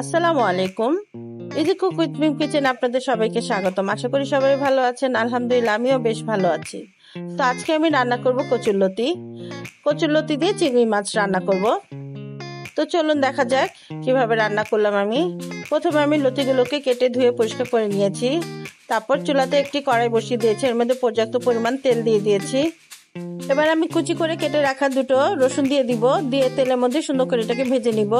আসসালামু আলাইকুম। Easy cook with kitchen আপনাদের সবাইকে স্বাগতম। আশা করি সবাই ভালো আছেন। আলহামদুলিল্লাহ, আমিও বেশ ভালো আছি। তো আজকে আমি রান্না করব কচুরলতি কচুরলতি দিয়ে চিংড়ি মাছ রান্না করব। তো চলুন দেখা যাক কীভাবে রান্না করলাম আমি। প্রথমে আমি লতিগুলোকে কেটে ধুয়ে পরিষ্কার করে নিয়েছি। তারপর চুলাতে একটি কড়াই বসিয়ে দিয়েছি। এর মধ্যে পর্যাপ্ত পরিমাণ তেল দিয়ে দিয়েছি। এবার আমি কুচি করে কেটে রাখা দুটো রসুন দিয়ে দিব। দিয়ে তেলের মধ্যে সুন্দর করে এটাকে ভেজে নিব।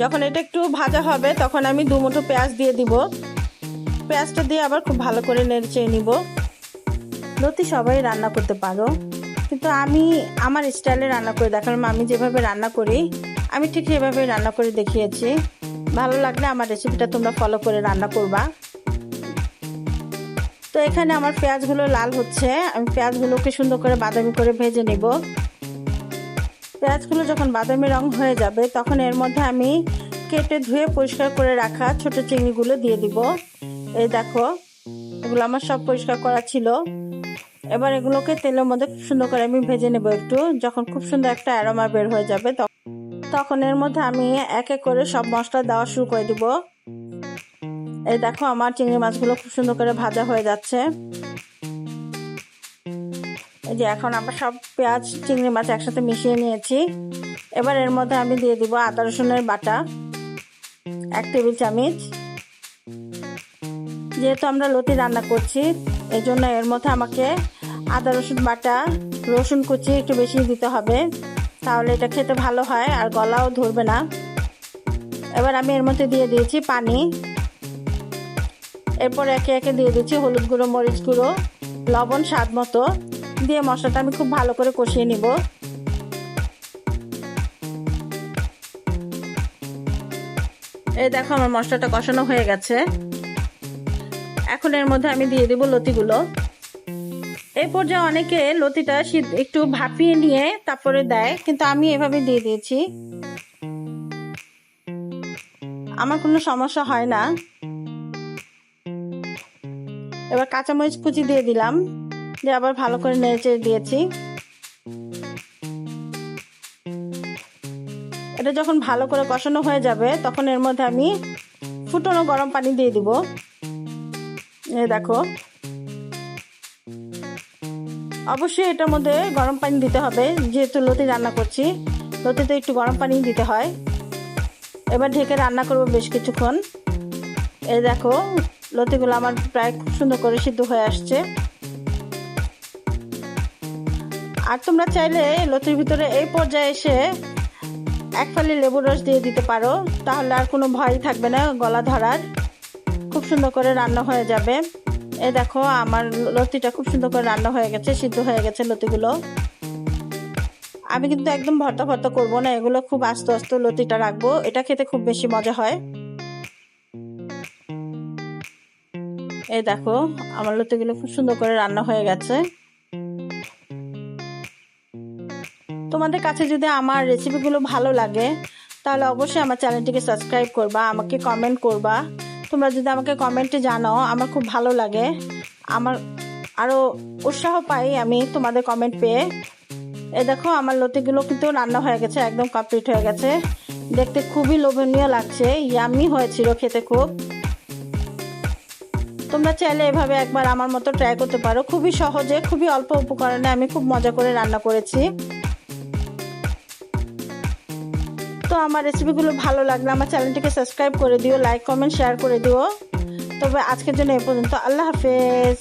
যখন এটা একটু ভাজা হবে, তখন আমি দু মুঠো পেঁয়াজ দিয়ে দিব। পেঁয়াজটা দিয়ে আবার খুব ভালো করে নেড়ে চেয়ে নিব। লতি সবাই রান্না করতে পারো, কিন্তু আমি আমার স্টাইলে রান্না করে দেখালাম আমি যেভাবে রান্না করি, আমি ঠিক সেভাবে রান্না করে দেখিয়েছি। ভালো লাগলে আমার রেসিপিটা তোমরা ফলো করে রান্না করবা। তো এখানে আমার পেঁয়াজগুলো লাল হচ্ছে, আমি পেঁয়াজগুলোকে সুন্দর করে বাদামি করে ভেজে নেব। পেঁয়াজগুলো যখন বাদামি রং হয়ে যাবে, তখন এর মধ্যে আমি কেটে ধুয়ে পরিষ্কার করে রাখা ছোট চিংড়িগুলো দিয়ে দিব। এই দেখো, এগুলো আমার সব পরিষ্কার করা ছিল। এবার এগুলোকে তেলের মধ্যে খুব সুন্দর করে আমি ভেজে নেব একটু। যখন খুব সুন্দর একটা অ্যারোমা বের হয়ে যাবে তখন এর মধ্যে আমি এক এক করে সব মশলা দেওয়া শুরু করে দিব। এই দেখো, আমার চিংড়ি মাছগুলো খুব সুন্দর করে ভাজা হয়ে যাচ্ছে। যে এখন আমরা সব পেঁয়াজ, চিংড়ি মাছ একসাথে মিশিয়ে নিয়েছি। এবার এর মধ্যে আমি দিয়ে দিব আদা, রসুনের বাটা, এক টেবিল চামচ। যেহেতু আমরা লতি রান্না করছি এই জন্য এর মধ্যে আমাকে আদা, রসুন বাটা, রসুন কুচি একটু বেশি দিতে হবে, তাহলে এটা খেতে ভালো হয় আর গলাও ধরবে না। এবার আমি এর মধ্যে দিয়ে দিয়েছি পানি। এরপর একে একে দিয়ে দিচ্ছি হলুদ গুঁড়ো, মরিচ গুঁড়ো, লবণ স্বাদ মতো। দিয়ে মশলাটা আমি খুব ভালো করে কষিয়ে নিব। এই দেখো আমার মশলাটা কষানো হয়ে গেছে। এখন এর মধ্যে আমি দিয়ে দিব লতিগুলো। এই পর্যায়ে অনেকে লতিটা একটু ভাপিয়ে নিয়ে তারপরে দেয়, কিন্তু আমি এভাবে দিয়ে দিয়েছি। আমার কোনো সমস্যা হয় না। এবার কাঁচামরিচ কুচি দিয়ে দিলাম। দিয়ে আবার ভালো করে নেড়ে দিয়েছি। এটা যখন ভালো করে কষানো হয়ে যাবে, তখন এর মধ্যে আমি ফুটনো গরম পানি দিয়ে দিব। এ দেখো। অবশ্যই এটার মধ্যে গরম পানি দিতে হবে। যেহেতু লতি রান্না করছি, লতিতে একটু গরম পানি দিতে হয়। এবার ঢেকে রান্না করব বেশ কিছুক্ষণ। এই দেখো, লতিগুলো আমার প্রায় খুব সুন্দর করে সিদ্ধ হয়ে আসছে। আর তোমরা চাইলে লতির ভিতরে এই পর্যায়ে এসে এক ফালি লেবুর রস দিয়ে দিতে পারো। তাহলে আর কোনো ভয় থাকবে না গলা ধরার। খুব সুন্দর করে রান্না হয়ে যাবে। এই দেখো, আমার লতিটা খুব সুন্দর করে রান্না হয়ে গেছে, সিদ্ধ হয়ে গেছে লতিগুলো। আমি কিন্তু একদম ভর্তা ভর্তা করব না, এগুলো খুব আস্তে আস্তে লতিটা রাখব। এটা খেতে খুব বেশি মজা হয়। এই দেখো, আমার লতিগুলো খুব সুন্দর করে রান্না হয়ে গেছে। তোমাদের কাছে যদি আমার রেসিপিগুলো ভালো লাগে, তাহলে অবশ্যই আমার চ্যানেলটিকে সাবস্ক্রাইব করবা, আমাকে কমেন্ট করবা। তোমরা যদি আমাকে কমেন্টে জানাও, আমার খুব ভালো লাগে। আমার আরও উৎসাহ পাই আমি তোমাদের কমেন্ট পেয়ে। এ দেখো, আমার লতিগুলো কিন্তু রান্না হয়ে গেছে, একদম কমপ্লিট হয়ে গেছে। দেখতে খুবই লোভনীয় লাগছে ইয়ামি হয়েছিল খেতে খুব। তোমরা চাইলে এভাবে একবার আমার মতো ট্রাই করতে পারো। খুবই সহজে, খুবই অল্প উপকরণে আমি খুব মজা করে রান্না করেছি। আমার রেসিপিগুলো ভালো লাগলে আমার চ্যানেলটিকে সাবস্ক্রাইব করে দিও লাইক কমেন্ট শেয়ার করে দিও। তবে আজকের জন্য এ পর্যন্ত। আল্লাহ হাফেজ।